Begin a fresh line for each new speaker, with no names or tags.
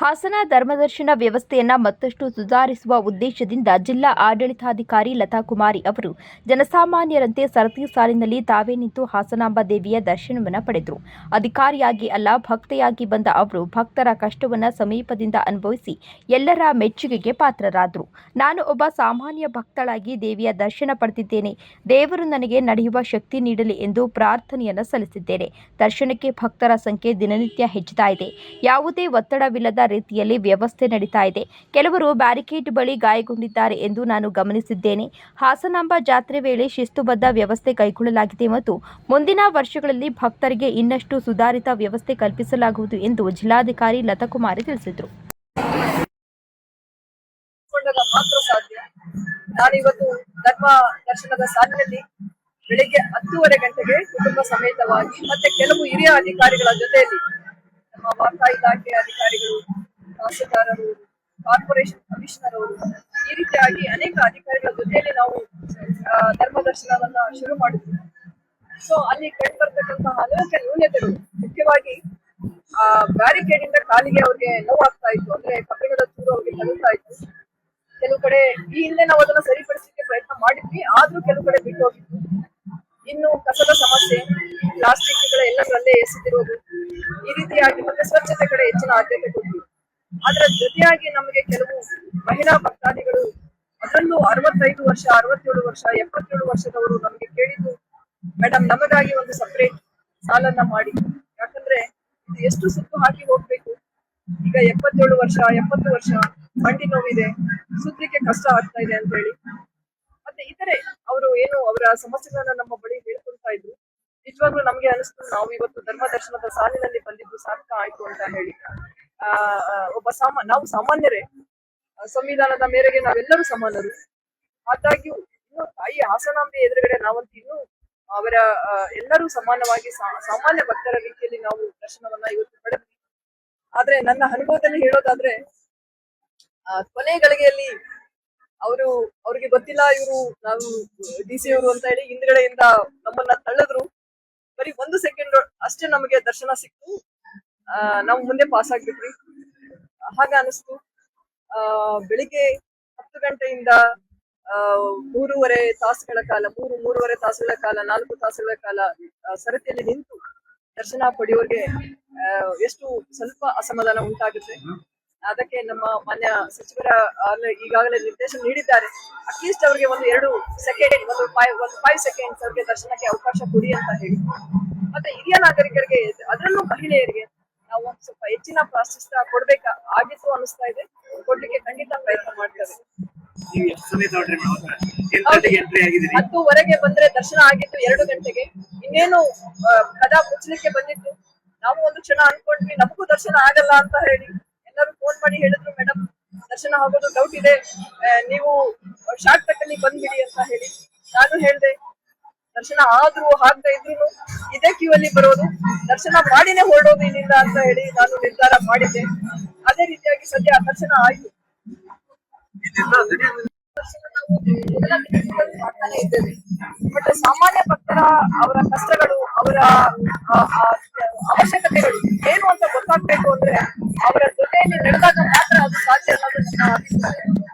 ಹಾಸನ ಧರ್ಮದರ್ಶನ ವ್ಯವಸ್ಥೆಯನ್ನು ಮತ್ತಷ್ಟು ಸುಧಾರಿಸುವ ಉದ್ದೇಶದಿಂದ ಜಿಲ್ಲಾ ಆಡಳಿತಾಧಿಕಾರಿ ಲತಾ ಕುಮಾರಿ ಅವರು ಜನಸಾಮಾನ್ಯರಂತೆ ಸರತಿ ಸಾಲಿನಲ್ಲಿ ತಾವೇ ನಿಂತು ಹಾಸನಾಂಬ ದೇವಿಯ ದರ್ಶನವನ್ನು ಪಡೆದರು. ಅಧಿಕಾರಿಯಾಗಿ ಅಲ್ಲ, ಭಕ್ತೆಯಾಗಿ ಬಂದ ಅವರು ಭಕ್ತರ ಕಷ್ಟವನ್ನು ಸಮೀಪದಿಂದ ಅನುಭವಿಸಿ ಎಲ್ಲರ ಮೆಚ್ಚುಗೆಗೆ ಪಾತ್ರರಾದರು. ನಾನು ಒಬ್ಬ ಸಾಮಾನ್ಯ ಭಕ್ತಳಾಗಿ ದೇವಿಯ ದರ್ಶನ ಪಡೆದಿದ್ದೇನೆ. ದೇವರು ನನಗೆ ನಡೆಯುವ ಶಕ್ತಿ ನೀಡಲಿ ಎಂದು ಪ್ರಾರ್ಥನೆಯನ್ನು ಸಲ್ಲಿಸಿದ್ದೇನೆ. ದರ್ಶನಕ್ಕೆ ಭಕ್ತರ ಸಂಖ್ಯೆ ದಿನನಿತ್ಯ ಹೆಚ್ಚುತ್ತಾ ಇದೆ. ಯಾವುದೇ ಒತ್ತಡವಿಲ್ಲದ ರೀತಿಯಲ್ಲಿ ವ್ಯವಸ್ಥೆ ನಡೀತಾ ಇದೆ. ಕೆಲವರು ಬ್ಯಾರಿಕೇಡ್ ಬಳಿ ಗಾಯಗೊಂಡಿದ್ದಾರೆ ಎಂದು ನಾನು ಗಮನಿಸಿದ್ದೇನೆ. ಹಾಸನಾಂಬ ಜಾತ್ರೆ ವೇಳೆ ಶಿಸ್ತುಬದ್ಧ ವ್ಯವಸ್ಥೆ ಕೈಗೊಳ್ಳಲಾಗಿದೆ ಮತ್ತು ಮುಂದಿನ ವರ್ಷಗಳಲ್ಲಿ ಭಕ್ತರಿಗೆ ಇನ್ನಷ್ಟು ಸುಧಾರಿತ ವ್ಯವಸ್ಥೆ ಕಲ್ಪಿಸಲಾಗುವುದು ಎಂದು ಜಿಲ್ಲಾಧಿಕಾರಿ ಲತಾಕುಮಾರಿ ತಿಳಿಸಿದರು.
ನಾನಿವತ್ತು ಧರ್ಮ ದರ್ಶನದ ಸಾಲಿನಲ್ಲಿ ಬೆಳಿಗ್ಗೆ ಹತ್ತೂವರೆ ಗಂಟೆಗೆ ಕುಟುಂಬ ಸಮೇತವಾಗಿ ಮತ್ತೆ ಕೆಲವು ಹಿರಿಯ ಅಧಿಕಾರಿಗಳ ಜೊತೆಯಲ್ಲಿ ನಮ್ಮ ವಾರ್ತಾ ಇಲಾಖೆ ಅಧಿಕಾರಿಗಳು, ತಹಸೀಲ್ದಾರರು, ಕಾರ್ಪೊರೇಷನ್ ಕಮಿಷನರ್ ಅವರು ಈ ರೀತಿಯಾಗಿ ಅನೇಕ ಅಧಿಕಾರಿಗಳ ಜೊತೆಯಲ್ಲಿ ನಾವು ಧರ್ಮದರ್ಶನವನ್ನ ಧರ್ಮ ದರ್ಶನವನ್ನ ಶುರು ಮಾಡಿದ್ವಿ. ಸೊ ಅಲ್ಲಿ ಕಂಡು ಬರ್ತಕ್ಕಂತಹ ಅನೇಕ ನ್ಯೂನತೆಗಳು, ಮುಖ್ಯವಾಗಿ, ಆ ಬ್ಯಾರಿಕೇಡ್ ಇಂದ ಕಾಲಿಗೆ ಅವ್ರಿಗೆ ನೋವಾಗ್ತಾ ಇತ್ತು. ಅಂದ್ರೆ ಕಬ್ಬಿಣದ ಚೂರು ಅವ್ರಿಗೆ ತಗುಲ್ತಾ ಇತ್ತು. ಕೆಲವು ಕಡೆ ಈ ಹಿಂದೆ ನಾವು ಅದನ್ನ ಸರಿಪಡಿಸಲಿಕ್ಕೆ ಪ್ರಯತ್ನ ಮಾಡಿದ್ವಿ, ಆದ್ರೂ ಕೆಲವು ಕಡೆ ಬಿಟ್ಟು ಹೋಗಿತ್ತು ಇನ್ನು ಕಸದ ಎಲ್ಲದರಲ್ಲೇ ಈ ರೀತಿಯಾಗಿ ಮತ್ತೆ ಸ್ವಚ್ಛತೆ ಕಡೆ ಹೆಚ್ಚಿನ ಆದ್ಯತೆ ಕೊಟ್ವಿ ಅದರ ಜೊತೆಯಾಗಿ ನಮಗೆ ಕೆಲವು ಮಹಿಳಾ ಭಕ್ತಾದಿಗಳು ಅದರಲ್ಲೂ ಅರವತ್ತೈದು ವರ್ಷ, ಅರವತ್ತೇಳು ವರ್ಷ, ಎಪ್ಪತ್ತೇಳು ವರ್ಷದವರು ನಮಗೆ ಕೇಳಿದ್ದು ಮೇಡಮ್ ನಮಗಾಗಿ ಒಂದು ಸಪರೇಟ್ ಸಾಲನ್ನ ಮಾಡಿ. ಯಾಕಂದ್ರೆ ಇದು ಎಷ್ಟು ಸುತ್ತು ಹಾಕಿ ಹೋಗ್ಬೇಕು? ಈಗ ಎಪ್ಪತ್ತೇಳು ವರ್ಷ, ಎಪ್ಪತ್ತು ವರ್ಷ ಮಂಡಿ ನೋವಿದೆ, ಸುತ್ತಲಿಕ್ಕೆ ಕಷ್ಟ ಆಗ್ತಾ ಇದೆ ಅಂತ ಹೇಳಿ. ಮತ್ತೆ ಇತರೆ, ಅವರು ಏನು ಅವರ ಸಮಸ್ಯೆಗಳನ್ನ ನಮ್ಮ ಬಳಿ ಹೇಳ್ಕೊಳ್ತಾ ಇದ್ರು. ನಿಜವಾಗ್ಲೂ ನಮ್ಗೆ ಅನಿಸ್ತು, ನಾವು ಇವತ್ತು ಧರ್ಮ ದರ್ಶನದ ಸಾಲಿನಲ್ಲಿ ಬಂದಿದ್ದು ಸಾರ್ಥಕ ಆಯ್ತು ಅಂತ ಹೇಳಿ. ಆ ಒಬ್ಬ ಸಾಮ, ನಾವು ಸಾಮಾನ್ಯರೇ. ಸಂವಿಧಾನದ ಮೇರೆಗೆ ನಾವೆಲ್ಲರೂ ಸಮಾನರು. ಆದಾಗ್ಯೂ ಇನ್ನು ತಾಯಿ ಹಾಸನಾಂಬೆ ಎದುರುಗಡೆ ನಾವಂತ ಇನ್ನೂ ಅವರ ಎಲ್ಲರೂ ಸಮಾನವಾಗಿ ಸಾಮಾನ್ಯ ಭಕ್ತರ ರೀತಿಯಲ್ಲಿ ನಾವು ದರ್ಶನವನ್ನ ಇವತ್ತು ಪಡೆದ್ವಿ. ಆದ್ರೆ ನನ್ನ ಅನುಭವದಲ್ಲಿ ಹೇಳೋದಾದ್ರೆ ಕೊನೆ ಗಳಿಗೆಯಲ್ಲಿ ಅವರು, ಅವ್ರಿಗೆ ಗೊತ್ತಿಲ್ಲ ಇವರು, ನಾವು ಡಿ ಸಿ ಅವರು ಅಂತ ಹೇಳಿ ಹಿಂದ್ಗಡೆಯಿಂದ ನಮ್ಮನ್ನ ತಳ್ಳಿದ್ರು. ಬರೀ ಒಂದು ಸೆಕೆಂಡ್ ಅಷ್ಟೇ ನಮಗೆ ದರ್ಶನ ಸಿಕ್ತು. ನಾವು ಮುಂದೆ ಪಾಸ್ ಆಗ್ಬಿಟ್ರಿ ಹಾಗ ಅನಿಸ್ತು. ಬೆಳಿಗ್ಗೆ ಹತ್ತು ಗಂಟೆಯಿಂದ ಮೂರುವರೆ ತಾಸುಗಳ ಕಾಲ, ಮೂರು, ಮೂರುವರೆ ತಾಸುಗಳ ಕಾಲ, ನಾಲ್ಕು ತಾಸುಗಳ ಕಾಲ ಸರತಿಯಲ್ಲಿ ನಿಂತು ದರ್ಶನ ಪಡೆಯೋರಿಗೆ ಎಷ್ಟು ಸ್ವಲ್ಪ ಅಸಮಾಧಾನ ಉಂಟಾಗುತ್ತೆ. ಅದಕ್ಕೆ ನಮ್ಮ ಮಾನ್ಯ ಸಚಿವರ ಈಗಾಗಲೇ ನಿರ್ದೇಶನ ನೀಡಿದ್ದಾರೆ. ಅಟ್ಲೀಸ್ಟ್ ಅವರಿಗೆ ಒಂದು ಎರಡು ಸೆಕೆಂಡ್ ಒಂದು ಫೈವ್ ಒಂದು ಫೈವ್ ಸೆಕೆಂಡ್ಸ್ ಅವರಿಗೆ ದರ್ಶನಕ್ಕೆ ಅವಕಾಶ ಕೊಡಿ ಅಂತ ಹೇಳಿ. ಮತ್ತೆ ಹಿರಿಯ ನಾಗರಿಕರಿಗೆ ಅದರಲ್ಲೂ ಮಹಿಳೆಯರಿಗೆ ನಾವು ಒಂದು ಸ್ವಲ್ಪ ಹೆಚ್ಚಿನ ಪ್ರಾಶಸ್ತ್ಯ ಕೊಡ್ಬೇಕಾ? ಆಗಿತ್ತು ಅನಿಸ್ತಾ ಇದೆ. ಕೊಡ್ಲಿಕ್ಕೆ ಖಂಡಿತ ಪ್ರಯತ್ನ
ಮಾಡ್ತಾರೆ
ಹತ್ತುವರೆಗೆ ಬಂದ್ರೆ ದರ್ಶನ ಆಗಿತ್ತು ಎರಡು ಗಂಟೆಗೆ. ಇನ್ನೇನು ಕದಾ ಮುಚ್ಚಲಿಕ್ಕೆ ಬಂದಿತ್ತು. ನಾವು ಒಂದು ಕ್ಷಣ ಅನ್ಕೊಂಡ್ವಿ ನಮಗೂ ದರ್ಶನ ಆಗಲ್ಲ ಅಂತ ಹೇಳಿ. ಮಾಡಿ ಹೇಳಿದ್ರು ಮೇಡಮ್ ದರ್ಶನ ಆಗೋದು ಡೌಟ್ ಇದೆ. ನೀವು ಶಾರ್ಟ್ ಕಟ್ ಅಲ್ಲಿ ಬಂದ್ಬಿಡಿ ಅಂತ ಹೇಳಿ ನಾನು ಹೇಳ್ದೆ. ದರ್ಶನ ಆದ್ರೂ ಆಗ್ದೆ ಇದ್ರು ಇದೇ ಕ್ಯೂ ಅಲ್ಲಿ ಬರೋದು. ದರ್ಶನ ಮಾಡಿನೇ ಹೊರಡೋದು ಏನಿಲ್ಲ ಅಂತ ಹೇಳಿ ನಾನು ನಿರ್ಧಾರ ಮಾಡಿದ್ದೆ. ಅದೇ ರೀತಿಯಾಗಿ ಸದ್ಯ ದರ್ಶನ ಆಯ್ತು. ದರ್ಶನ ಇದ್ದೇವೆ. ಬಟ್ ಸಾಮಾನ್ಯ ಭಕ್ತರ ಅವರ ಕಷ್ಟಗಳು ಅವರ ಆ, ಆ, ಅವಶ್ಯಕತೆಗಳು ಏನು ಅಂತ ಗೊತ್ತಾಗ್ಬೇಕು ಅಂದ್ರೆ ಅವರ ಜೊತೆಯಲ್ಲಿ ನಡೆದಾಗ ಮಾತ್ರ ಅದು ಸಾಧ್ಯ ಅನ್ನೋದು ನನ್ನ ಅಭಿಪ್ರಾಯ